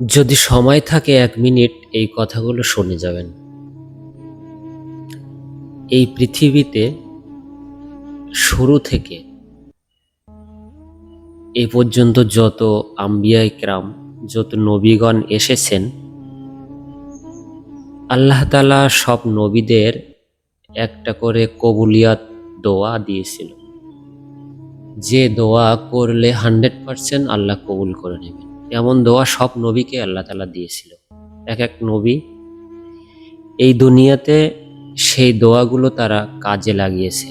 যদি সময় থাকে এক মিনিট, এই কথাগুলো শুনে যাবেন। এই পৃথিবীতে শুরু থেকে এ পর্যন্ত যত আম্বিয়া ইকরাম যত নবীগণ এসেছেন, আল্লাহ তালা সব নবীদের একটা করে কবুলিয়াত দোয়া দিয়েছিল। যে দোয়া করলে হান্ড্রেড পারসেন্ট আল্লাহ কবুল করে নেবেন। এমন দোয়া সব নবীকে আল্লাহ তালা দিয়েছিল। এক এক নবী এই দুনিয়াতে সেই দোয়াগুলো তারা কাজে লাগিয়েছে।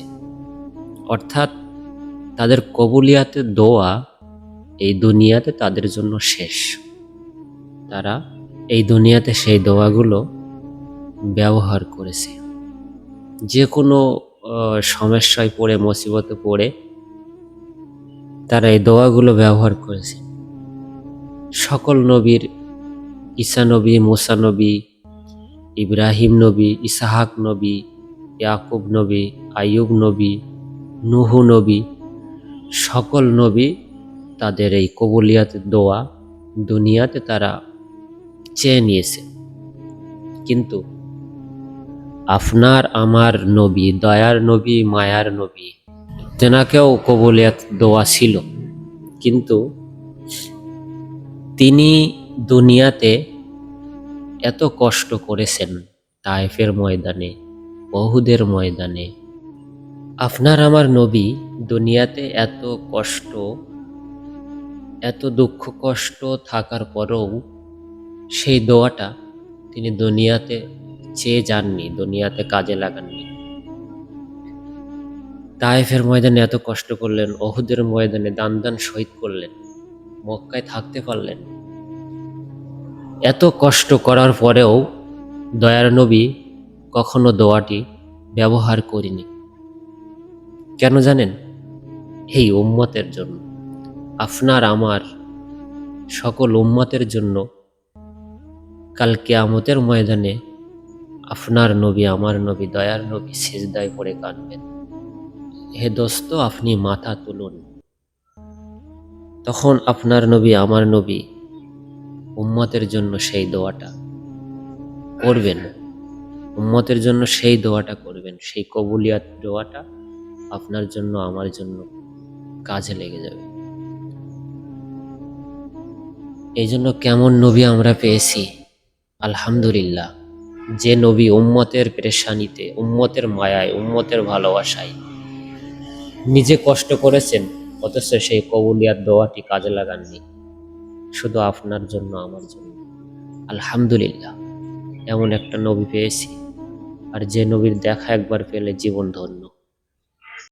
অর্থাৎ তাদের কবুলিয়াতে দোয়া এই দুনিয়াতে তাদের জন্য শেষ। তারা এই দুনিয়াতে সেই দোয়াগুলো ব্যবহার করেছে। যে কোনো সমস্যায় পড়ে, মুসিবতে পড়ে তারা এই দোয়াগুলো ব্যবহার করেছে। সকল নবীর, ঈসা নবী, মুসা নবী, ইব্রাহিম নবী, ইসাহাক নবী, ইয়াকুব নবী, আইয়ুব নবী, নুহু নবী, সকল নবী তাদের এই কবুলিয়াতের দোয়া দুনিয়াতে তারা চেয়ে নিয়েছে। কিন্তু আপনার, আমার নবী, দয়ার নবী, মায়ার নবী, তেনাকেও কবুলিয়াত দোয়া ছিল। কিন্তু তিনি দুনিয়াতে এত কষ্ট করেছেন তায়েফের ময়দানে, বহুদের ময়দানে। আপনার আমার নবী দুনিয়াতে এত কষ্ট, এত দুঃখ কষ্ট থাকার পরেও সেই দোয়াটা তিনি দুনিয়াতে চেয়ে যাননি, দুনিয়াতে কাজে লাগাননি। তায়েফের ময়দানে এত কষ্ট করলেন, অহুদের ময়দানে দান দান শহীদ করলেন। মক্কায় থাকতে পারলেন। এত কষ্ট করার পরেও দয়ার নবী কখনো দোয়াটি ব্যবহার করিনি। কেন জানেন? এই উম্মতের জন্য, আপনার, আমার সকল উম্মতের জন্য কাল কেয়ামতের ময়দানে আপনার নবী, আমার নবী, দয়ার নবী সেজদায় পড়ে কাঁদবেন। হে দোস্ত, আপনি মাথা তুলুন। তখন আপনার নবী আমার নবী। উম্মতের জন্য সেই দোয়াটা করবেন। উম্মতের জন্য সেই দোয়াটা করবেন। সেই কবুলিয়াত দোয়াটা আপনার জন্য, আমার জন্য কাজে লেগে যাবে। এই জন্য কেমন নবী আমরা পেয়েছি? আলহামদুলিল্লাহ। যে নবী উম্মতের পেরেশানিতে, উম্মতের মায়ায়, উম্মতের ভালোবাসায় নিজে কষ্ট করেছেন অথচ সেই কবুলিয়ার দোয়াটি কাজে লাগাননি। শুধু আপনার জন্য, আমার জন্য। আলহামদুলিল্লাহ, এমন একটা নবী পেয়েছি। আর যে নবীর দেখা একবার পেলে জীবন ধন্য।